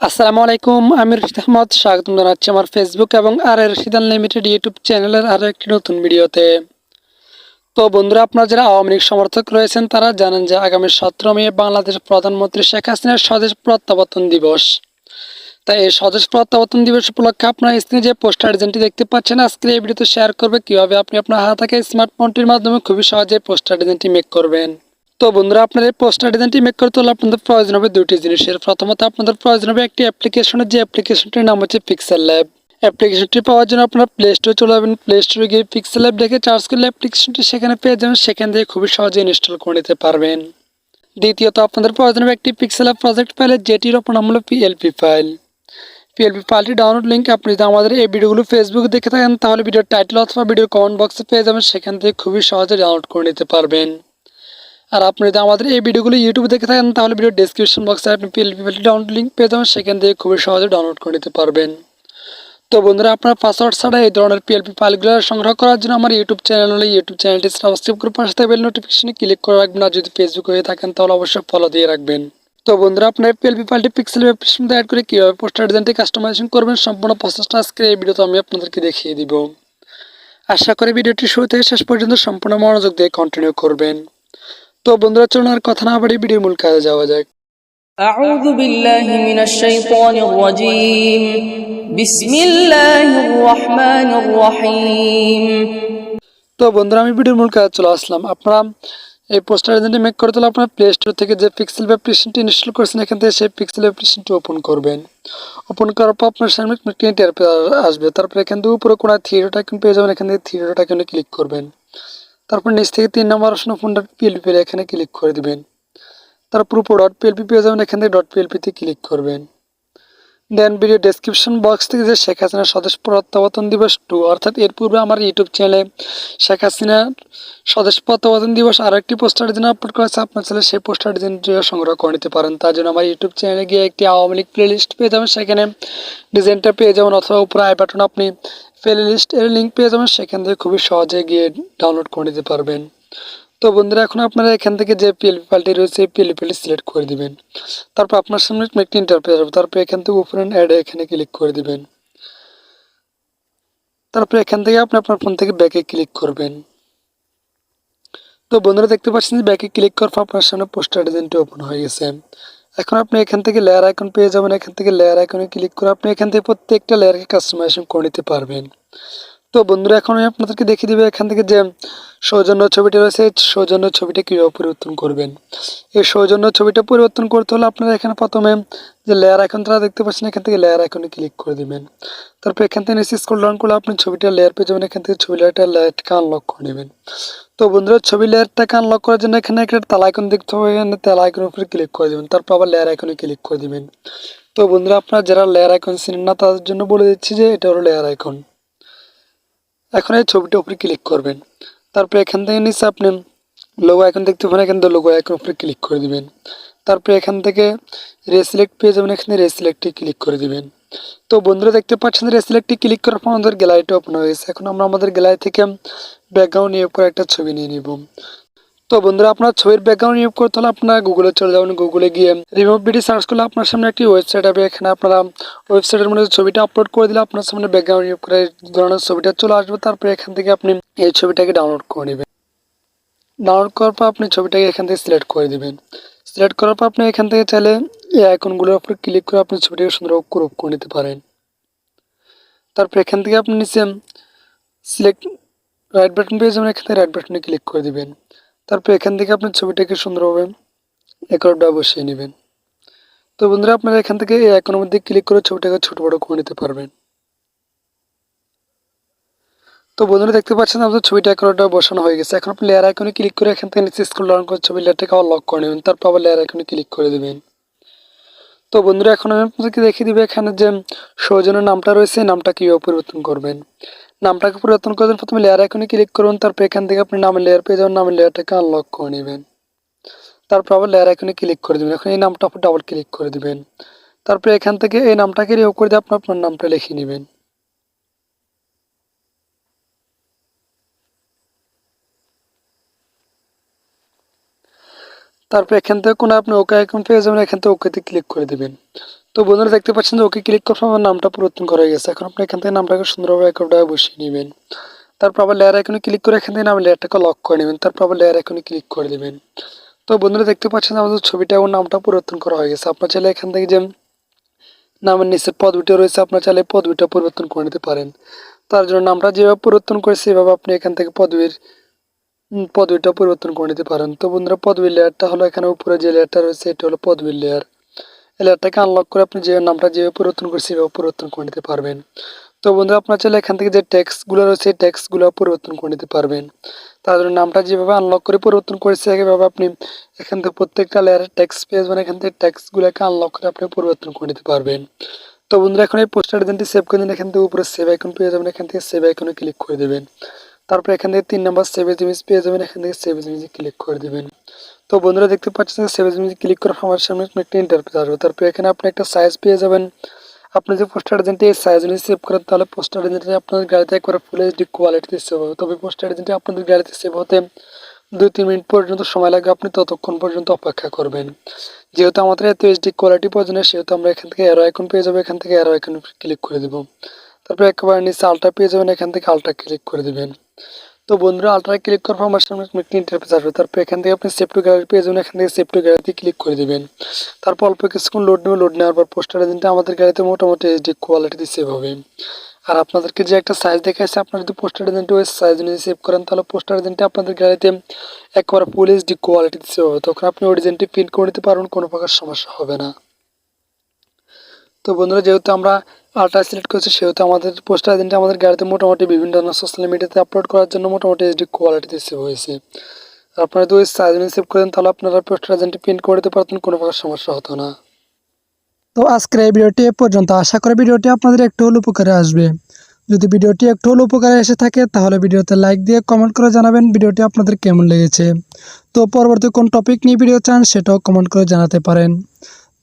আসসালামু আলাইকুম, আমি রশিদ আহমদ। স্বাগতম জানাচ্ছি আমার ফেসবুক এবং আর রশিদ আনলিমিটেড ইউটিউব চ্যানেলের আরও একটি নতুন ভিডিওতে। তো বন্ধুরা, আপনারা যারা আওয়ামী লীগ সমর্থক রয়েছেন, তারা জানেন যে আগামী সতেরো মে বাংলাদেশ প্রধানমন্ত্রী শেখ হাসিনার স্বদেশ প্রত্যাবর্তন দিবস। তাই এই স্বদেশ প্রত্যাবর্তন দিবস উপলক্ষে আপনারা স্ক্রিনে যে পোস্টার ডিজাইনটি দেখতে পাচ্ছেন আজকে এই ভিডিওতে শেয়ার করবে কীভাবে আপনি আপনার হাত থেকে স্মার্টফোনটির মাধ্যমে খুবই সহজে পোস্টার ডিজাইনটি মেক করবেন। তো বন্ধুরা, আপনার এই পোস্টার ডিজাইনটি মেক করতে হলে আপনাদের প্রয়োজন হবে দুটি জিনিসের। প্রথমত আপনাদের প্রয়োজন হবে একটি অ্যাপ্লিকেশনের যে অ্যাপ্লিকেশনটির নাম হচ্ছে পিক্সেল ল্যাব অ্যাপ্লিকেশনটি পাওয়ার জন্য আপনারা প্লে স্টোরে চলে যাবেন। প্লে স্টোরে গিয়ে পিক্সেল ল্যাব দেখে চার্জ করলে অ্যাপ্লিকেশনটি সেখানে পেয়ে যাবেন। সেখান থেকে খুবই সহজে ইনস্টল করে নিতে পারবেন। দ্বিতীয়ত, আপনাদের প্রয়োজন হবে একটি পিক্সেল অ্যাপ প্রজেক্ট ফাইলের যেটির ওপর নাম হলো পিএলপি ফাইল পিএলপি ফাইলটি ডাউনলোড লিঙ্ক আপনি যদি আমাদের এই ভিডিওগুলো ফেসবুকে দেখে থাকেন, তাহলে ভিডিওর টাইটেল অথবা ভিডিওর কমেন্ট বক্সে পেয়ে যাবেন। সেখান থেকে খুবই সহজে ডাউনলোড করে নিতে পারবেন। আর আপনি যদি আমাদের এই ভিডিওগুলো ইউটিউবে দেখে থাকেন, তাহলে ভিডিও ডেসক্রিপশন বক্সে আপনি পিএলপি ফাইলটি ডাউনলোড লিঙ্ক পেয়ে যাবেন। সেখান থেকে খুবই সহজে ডাউনলোড করে নিতে পারবেন। তো বন্ধুরা, আপনার পাসওয়ার্ড ছাড়া এই ধরনের পিএলপি ফাইলগুলো সংগ্রহ করার জন্য আমার ইউটিউব চ্যানেল হলে ইউটিউব চ্যানেলটি সাবস্ক্রাইব করে পাশে বেল নোটিফিকেশনে ক্লিক করে রাখবেন। আর যদি ফেসবুক হয়ে থাকেন, তাহলে অবশ্যই ফলো দিয়ে রাখবেন। তো বন্ধুরা, আপনার পিএলপি ফাইলটি পিক্সেল অ্যাপ্লিকেশন অ্যাড করে কীভাবে পোস্টার ডিজাইনটি কাস্টমাইজেশন করবেন, সম্পূর্ণ প্রসেসটা আজকে এই ভিডিওতে আমি আপনাদেরকে দেখিয়ে দিব। আশা করি ভিডিওটি শুরু থেকে শেষ পর্যন্ত সম্পূর্ণ মনোযোগ দিয়ে কন্টিনিউ করবেন। তো বন্ধুরা চলুন আর কথা না বাড়ি ভিডিওর মূল কাজে যাওয়া যাক أعوذ بالله من الشيطان الرجيم بسم الله الرحمن الرحيم তো বন্ধুরা আমি ভিডিওর মূল কাজে চলে আসলাম আপনারা এই পোস্টার ডিজাইনটি মেক করতে হলে আপনার প্লে স্টোর থেকে যে পিক্সেল অ্যাপ্লিকেশনটি ইনস্টল করেছেন এখান থেকে সেই পিক্সেল অ্যাপ্লিকেশনটি ওপেন করবেন ওপেন করার পর আপনার সামনে একটি ইন্টারপেজ আসবে তারপরে এখান থেকে উপরে কোনো থিয়েটার আইকন পেয়ে যাবেন এখান থেকে থিয়েটার আইকনে ক্লিক করবেন তারপর নিচ থেকে তিন নম্বর অপশন ফোনটা পিএলপি এখানে ক্লিক করে দিবেন। তারপর উপর ডট পিএলপি পেয়ে যাবেন, এখান থেকে ডট পিএলপিতে ক্লিক করবেন। দেন ভিডিও ডেসক্রিপশন বক্স থেকে যে শেখ হাসিনার স্বদেশ প্রত্যাবর্তন দিবস টু অর্থাৎ এর পূর্বে আমার ইউটিউব চ্যানেলে শেখ হাসিনার স্বদেশ প্রত্যাবর্তন দিবস আরও একটি পোস্টার ডিজাইন আপলোড করেছে, আপনার চ্যানেলে সেই পোস্টার ডিজাইনটি সংগ্রহ করে নিতে পারেন। তার জন্য আমার ইউটিউব চ্যানেলে গিয়ে একটি আওয়ামী লীগ প্লে লিস্ট পেয়ে যাবেন, সেখানে ডিজাইনটা পেয়ে যাবেন, অথবা উপরে আই বাটন আপনি প্লে লিস্ট এর লিঙ্ক পেয়ে যাবেন, সেখান থেকে খুবই সহজে গিয়ে ডাউনলোড করে নিতে পারবেন। তো বন্ধুরা, এখন আপনারা এখান থেকে যে পিএলপি ফাইলটি রয়েছে, এই পিএলপি ফাইলটি সিলেক্ট করে দিবেন। তারপর আপনার সামনে একটি ইন্টারপ্রেস হবে, তারপর এখান থেকে উপরে অ্যাড এখানে ক্লিক করে দিবেন। তারপর এখান থেকে আপনি আপনার ফোন থেকে ব্যাকে ক্লিক করবেন। তো বন্ধুরা, দেখতে পাচ্ছেন যে ব্যাকে ক্লিক করার পর আপনার সামনে পোস্টার ডিজাইনটি ওপেন হয়ে গেছে। এখন আপনি এখান থেকে লেয়ার আইকন পেয়ে যাবেন। এখান থেকে লেয়ার আইকনে ক্লিক করে আপনি এখান থেকে প্রত্যেকটা লেয়ারকে কাস্টমাইজেশন করে নিতে পারবেন। তো বন্ধুরা, এখন আমি আপনাদেরকে দেখিয়ে দিবে এখান থেকে যে সৌজন্য ছবিটি রয়েছে। সৌজন্য ছবিটা কীভাবে পরিবর্তন করবেন? এই সৌজন্য ছবিটা পরিবর্তন করতে হলে আপনারা এখানে প্রথমে যে লেয়ার আইকন তারা দেখতে পাচ্ছেন, এখান থেকে লেয়ার আইকনে ক্লিক করে দিবেন। তারপর এখান থেকে নিচে স্ক্রল ডাউন করলে আপনি ছবিটা লেয়ার পেয়ে যাবেন, এখান থেকে ছবি লেয়ারটা লেয়ারটাকে আনলক করে নেবেন। তো বন্ধুরা, ছবি লেয়ারটাকে আনলক করার জন্য এখানে একটা তাল আইকন দেখতে হবে, এখানে তাল আইকনের উপরে ক্লিক করে দেবেন। তারপর আবার লেয়ার আইকনে ক্লিক করে দিবেন। তো বন্ধুরা, আপনারা যারা লেয়ার আইকন চিনেন না, তাদের জন্য বলে দিচ্ছি যে এটা হলো লেয়ার আইকন এখন এই ছবিটার উপরে ক্লিক করবেন। তারপরে এখান থেকে নিচে আপনি লোগো এখন দেখতে পাবেন, এখান থেকে লোগো এখন উপরে ক্লিক করে দিবেন। তারপরে এখান থেকে রেসিলেক্ট পেয়ে যাবেন, এখানে রেসিলেক্টে ক্লিক করে দিবেন। তো বন্ধুরা দেখতে পাচ্ছেন রেসিলেক্টে ক্লিক করার পর আমাদের গ্যালারিটা ওপেন হয়ে গেছে। এখন আমরা আমাদের গ্যালারি থেকে ব্যাকগ্রাউন্ড নিয়োগ করে একটা ছবি নিয়ে নিব। তো বন্ধুরা, আপনার ছবির ব্যাকগ্রাউন্ড নিয়োগ করতে হলে আপনার গুগলে চলে যাবেন। গুগলে গিয়ে রিমুভ বিডি সার্চ করলে আপনার সামনে একটি ওয়েবসাইট হবে। এখানে আপনারা ওয়েবসাইটের মধ্যে ছবিটা আপলোড করে দিলে আপনার সামনে ব্যাকগ্রাউন্ড নিয়োগ করে ধরনের ছবিটা চলে আসবে। তারপরে এখান থেকে আপনি এই ছবিটাকে ডাউনলোড করে নেবেন। ডাউনলোড করার পর আপনি ছবিটাকে এখান থেকে সিলেক্ট করে দিবেন। সিলেক্ট করার পর আপনি এখান থেকে চাইলে এই আইকনগুলোর উপরে ক্লিক করে আপনি ছবিটাকে সুন্দর ক্রপ করে নিতে পারেন। তারপর এখান থেকে আপনি নিচে সিলেক্ট রাইট বাটন পেয়ে যাবেন। এখান থেকে রাইট বাটনে ক্লিক করে দিবেন। তারপর এখান থেকে আপনি ছবিটাকে সুন্দরভাবে একরটা বসিয়ে নেবেন। তো বন্ধুরা, আপনারা এখান থেকে এই আইকনের মধ্যে ক্লিক করে ছবিটাকে ছোট বড় করে নিতে পারবেন। তো বন্ধুরা, দেখতে পাচ্ছেন আপনাদের ছবিটা একরটা বসানো হয়ে গেছে। এখন আপনি লেয়ার আইকনে ক্লিক করে এখান থেকে নিচে স্কুল ডাউন করে ছবি লেয়ারটাকে আবার লক করে নেবেন। তারপর আবার লেয়ার আইকনে ক্লিক করে দেবেন। তো বন্ধুরা, এখন আমি আপনাদেরকে দেখিয়ে দিবে এখানে যে সৌজনের নামটা রয়েছে, নামটা কীভাবে পরিবর্তন করবেন। নামটাকে পরিবর্তন করবেন প্রথমে লেয়ার আইকনে ক্লিক করুন, তারপর এখান থেকে আপনি নামের লেয়ার পেয়ে যাবেন, নামের লেয়ারটাকে আনলক করে নেবেন। তারপর আবার লেয়ার আইকনে ক্লিক করে দেবেন। এখন এই নামটা আপনি ডাবল ক্লিক করে দিবেন। তারপরে এখান থেকে এই নামটাকে রিমুভ করে দিয়ে আপনি আপনার নামটা লিখে নেবেন। তারপর এখান থেকে কোনো আপনি ওকে আইকন পেয়ে যাবেন, এখান থেকে ওকেতে ক্লিক করে দেবেন। তো বন্ধুরা দেখতে পাচ্ছেন যে ওকে ক্লিক পর আমার নামটা পরিবর্তন করা গেছে। এখন আপনি এখান থেকে নামটাকে সুন্দরভাবে একভাবে বসিয়ে নেবেন। তারপর আবার লেয়ার আইকনে ক্লিক করে এখান থেকে নাম লেয়ারটাকে লক করে নেবেন। তারপর আবার লেয়ার আইকনে ক্লিক করে দেবেন। তো বন্ধুরা দেখতে পাচ্ছেন আমাদের ছবিটা এবং নামটা পরিবর্তন করা হয়ে গেছে। আপনার চাইলে এখান থেকে যে নামের নিচের পদবিটা রয়েছে, আপনার চাইলে পদবিটা পরিবর্তন করে নিতে পারেন। তার জন্য নামটা যেভাবে পরিবর্তন করে সেভাবে আপনি এখান থেকে পদবির পদবিটা পরিবর্তন করে নিতে পারেন। তো বন্ধুরা পদবির লেয়ারটা হলো এখানে উপরে যে লেয়ারটা রয়েছে, এটা হলো পদবির লেয়ার লেয়ারটাকে আনলক করে আপনি যে নামটা যেভাবে পরিবর্তন করে সেভাবে পরিবর্তন করে নিতে পারবেন। তো বন্ধুরা, আপনার চাইলে এখান থেকে যে ট্যাক্সগুলো রয়েছে এই ট্যাক্সগুলো পরিবর্তন করে নিতে পারবেন। তার জন্য নামটা যেভাবে আনলক করে পরিবর্তন করেছে একইভাবে আপনি এখান থেকে প্রত্যেকটা লেয়ারের ট্যাক্স পেয়ে যাবেন এখান থেকে ট্যাক্সগুলোকে আনলক করে আপনি পরিবর্তন করে নিতে পারবেন। তো বন্ধুরা, এখন এই পোস্টার ডিজাইনটি সেভ করে দিন এখান থেকে উপরে সেভ আইকন পেয়ে যাবেন, এখান থেকে সেভ আইকনে ক্লিক করে দেবেন। তারপর এখান থেকে তিন নাম্বার সেভ ইমেজ পেয়ে যাবেন, এখান থেকে সেভ ইমেজে ক্লিক করে দেবেন। তো বন্ধুরা দেখতে পাচ্ছেন সেভ ইমেজে ক্লিক করার আমার সামনে একটা ইন্টারফেস আসবে। তারপর এখানে আপনি একটা সাইজ পেয়ে যাবেন। আপনি যে পোস্টার ডিজাইনটি এই সাইজ অনুযায়ী সেভ করেন, তাহলে পোস্টার ডিজাইনটি আপনাদের গাড়িতে একবারে ফুল এইচডি কোয়ালিটিতে সেভ হবে। তবে পোস্টার ডিজাইনটি আপনাদের গাড়িতে সেভ হতে দুই তিন মিনিট পর্যন্ত সময় লাগবে। আপনি ততক্ষণ পর্যন্ত অপেক্ষা করবেন। যেহেতু আমাদের এত এইচডি কোয়ালিটি প্রয়োজন সেহেতু আমরা এখান থেকে অ্যারো আইকন পেয়ে যাব। এখান থেকে অ্যারো আইকন ক্লিক করে দেবো। তারপর একেবারে নিচে আলট্রা পেয়ে যাবেন। এখান থেকে আলট্রা ক্লিক করে দেবেন। তো বন্ধুরা আলট্রা ক্লিক করার পর আমার সামনে একটি ইন্টারফেস আসবে। তারপর এখান থেকে আপনি সেভ টু গ্যালারি পেয়ে যাবেন, এখান থেকে সেভ টু গ্যালারিতে ক্লিক করে দেবেন। তারপর অল্প কিছুক্ষণ লোড নেবে লোড নেওয়ার পর পোস্টার এজেন্টে আমাদের গাড়িতে মোটামুটি এইচডি কোয়ালিটিতে সেভ হবে। আর আপনাদেরকে যে একটা সাইজ দেখাচ্ছে আপনারা যদি পোস্টার এজেন্টে ওই সাইজ অনুযায়ী সেভ করেন, তাহলে পোস্টার এজেন্টে আপনাদের গাড়িতে একবারে ফুল এইচডি কোয়ালিটিতে সেভ হবে। তখন আপনি ডিজাইনটি প্রিন্ট করে নিতে পারবেন, কোনো প্রকার সমস্যা হবে না। তো বন্ধুরা, যেহেতু আমরা আলট্রা সিলেক্ট করেছি সেহেতু আমাদের পোস্টার এজেন্টে আমাদের গাড়িতে মোটামুটি বিভিন্ন ধরনের সোশ্যাল মিডিয়াতে আপলোড করার জন্য মোটামুটি এইচডি কোয়ালিটিতে সেভ হয়েছে। আপনারা যদি সাইজ সেভ করেন, তাহলে আপনারা পোস্টার এজেন্টে প্রিন্ট করে দিতে পারতেন, কোনো প্রকার সমস্যা হতো না। তো আজকের এই ভিডিওটি এ পর্যন্ত। আশা করি ভিডিওটি আপনাদের একটু হলে উপকারে আসবে। যদি ভিডিওটি একটু হলে উপকারে এসে থাকে, তাহলে ভিডিওতে লাইক দিয়ে কমেন্ট করে জানাবেন ভিডিওটি আপনাদের কেমন লেগেছে। তো পরবর্তী কোন টপিক নিয়ে ভিডিও চান, সেটাও কমেন্ট করে জানাতে পারেন।